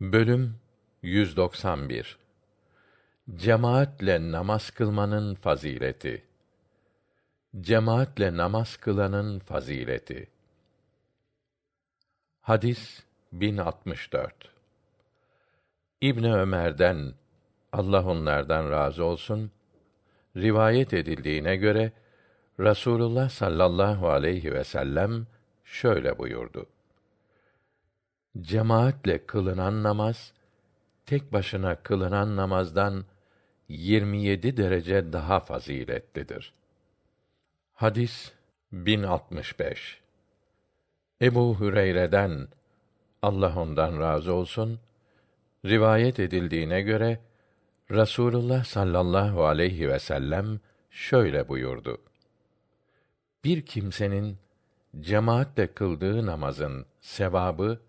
Bölüm 191 Cemaatle namaz kılmanın fazileti. Cemaatle namaz kılanın fazileti. Hadis 1064. İbn Ömer'den Allah onlardan razı olsun rivayet edildiğine göre Rasulullah sallallahu aleyhi ve sellem şöyle buyurdu. Cemaatle kılınan namaz tek başına kılınan namazdan 27 derece daha faziletlidir. Hadis 1065. Ebu Hüreyre'den Allah ondan razı olsun rivayet edildiğine göre Rasulullah sallallahu aleyhi ve sellem şöyle buyurdu. Bir kimsenin cemaatle kıldığı namazın sevabı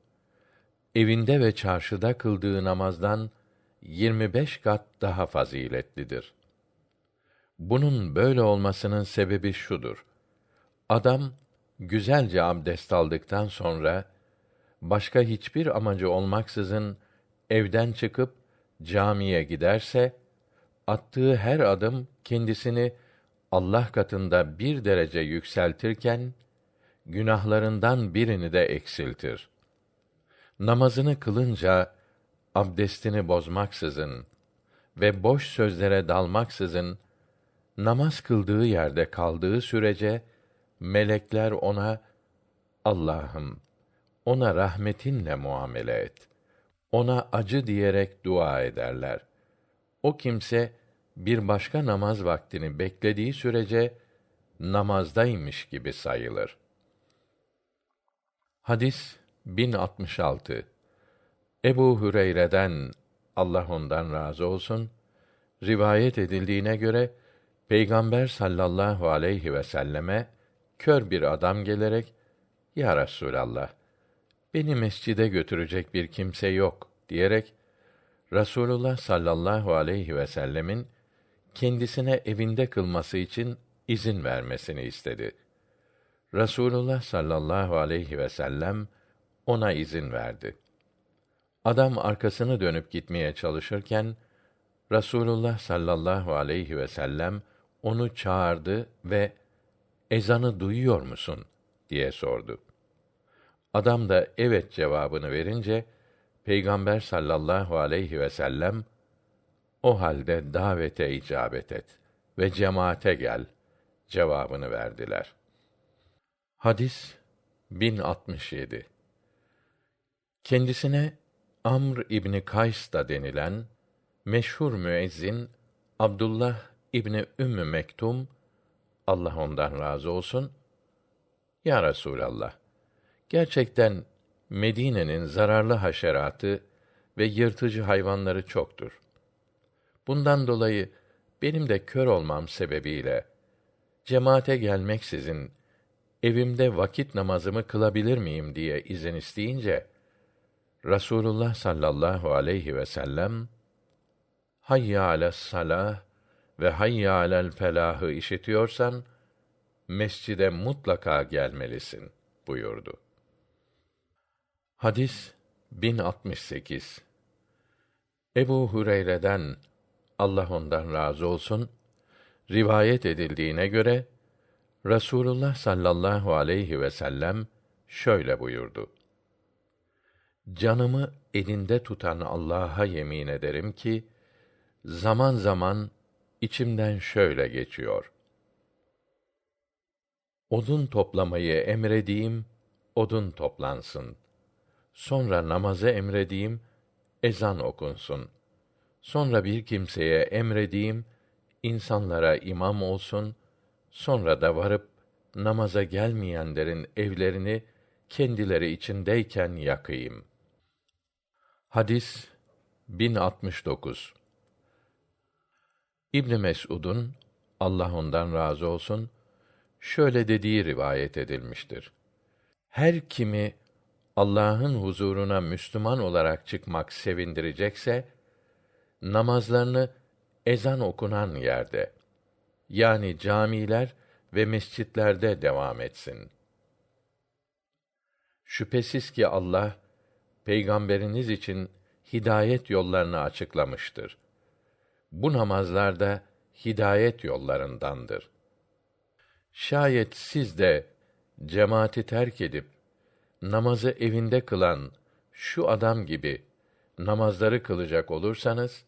evinde ve çarşıda kıldığı namazdan 25 kat daha faziletlidir. Bunun böyle olmasının sebebi şudur. Adam güzelce abdest aldıktan sonra başka hiçbir amacı olmaksızın evden çıkıp camiye giderse attığı her adım kendisini Allah katında bir derece yükseltirken günahlarından birini de eksiltir namazını kılınca abdestini bozmaksızın ve boş sözlere dalmaksızın namaz kıldığı yerde kaldığı sürece melekler ona Allah'ım ona rahmetinle muamele et. Ona acı diyerek dua ederler. O kimse bir başka namaz vaktini beklediği sürece namazdaymış gibi sayılır. Hadis 1066 Ebu Hüreyre'den Allah ondan razı olsun rivayet edildiğine göre Peygamber sallallahu aleyhi ve selleme kör bir adam gelerek Ya Resulallah beni mescide götürecek bir kimse yok diyerek Rasulullah sallallahu aleyhi ve sellemin kendisine evinde kılması için izin vermesini istedi. Rasulullah sallallahu aleyhi ve sellem ona izin verdi. Adam arkasını dönüp gitmeye çalışırken Rasulullah sallallahu aleyhi ve sellem onu çağırdı ve ezanı duyuyor musun diye sordu. Adam da evet cevabını verince Peygamber sallallahu aleyhi ve sellem o halde davete icabet et ve cemaate gel cevabını verdiler. Hadis 1067 Kendisine Amr İbni Kays da denilen meşhur müezzin Abdullah İbni Ümmü Mektum Allah ondan razı olsun Ya Resulallah gerçekten Medine'nin zararlı haşeratı ve yırtıcı hayvanları çoktur. Bundan dolayı benim de kör olmam sebebiyle cemaate gelmeksizin evimde vakit namazımı kılabilir miyim diye izin isteyince Rasulullah sallallahu aleyhi ve sellem Hayya ales salah ve hayya alel felahı işitiyorsan mescide mutlaka gelmelisin buyurdu. Hadis 1068 Ebu Hureyre'den Allah ondan razı olsun rivayet edildiğine göre Rasulullah sallallahu aleyhi ve sellem şöyle buyurdu. Canımı elinde tutan Allah'a yemin ederim ki zaman zaman içimden şöyle geçiyor. Odun toplamayı emredeyim, odun toplansın. Sonra namazı emredeyim, ezan okunsun. Sonra bir kimseye emredeyim, insanlara imam olsun. Sonra da varıp namaza gelmeyenlerin evlerini kendileri içindeyken yakayım.'' Hadis 1069 İbn Mes'ud'un Allah ondan razı olsun şöyle dediği rivayet edilmiştir. Her kimi Allah'ın huzuruna Müslüman olarak çıkmak sevindirecekse namazlarını ezan okunan yerde yani camiler ve mescitlerde devam etsin. Şüphesiz ki Allah peygamberiniz için hidayet yollarını açıklamıştır. Bu namazlar da hidayet yollarındandır. Şayet siz de cemaati terk edip namazı evinde kılan şu adam gibi namazları kılacak olursanız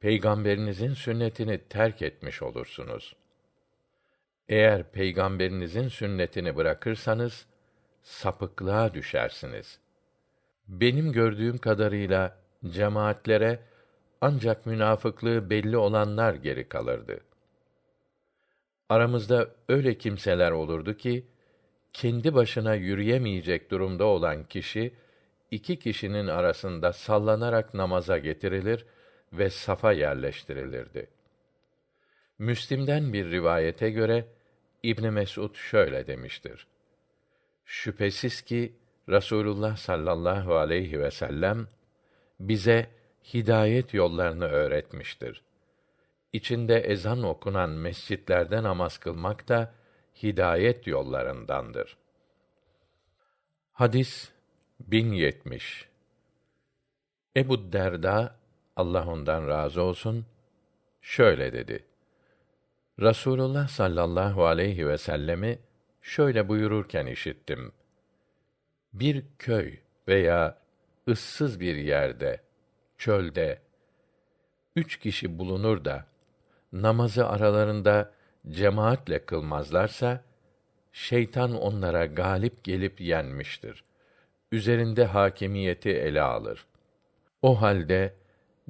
peygamberinizin sünnetini terk etmiş olursunuz. Eğer peygamberinizin sünnetini bırakırsanız sapıklığa düşersiniz. Benim gördüğüm kadarıyla cemaatlere ancak münafıklığı belli olanlar geri kalırdı. Aramızda öyle kimseler olurdu ki kendi başına yürüyemeyecek durumda olan kişi iki kişinin arasında sallanarak namaza getirilir ve safa yerleştirilirdi. Müslim'den bir rivayete göre İbn Mesud şöyle demiştir. Şüphesiz ki Rasulullah sallallahu aleyhi ve sellem bize hidayet yollarını öğretmiştir. İçinde ezan okunan mescitlerde namaz kılmak da hidayet yollarındandır. Hadis 1070 Ebu Derda Allah ondan razı olsun şöyle dedi. Rasulullah sallallahu aleyhi ve sellemi şöyle buyururken işittim. Bir köy veya ıssız bir yerde, çölde üç kişi bulunur da namazı aralarında cemaatle kılmazlarsa şeytan onlara galip gelip yenmiştir. Üzerinde hakimiyeti ele alır. O halde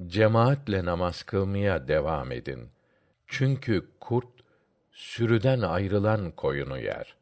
cemaatle namaz kılmaya devam edin. Çünkü kurt sürüden ayrılan koyunu yer.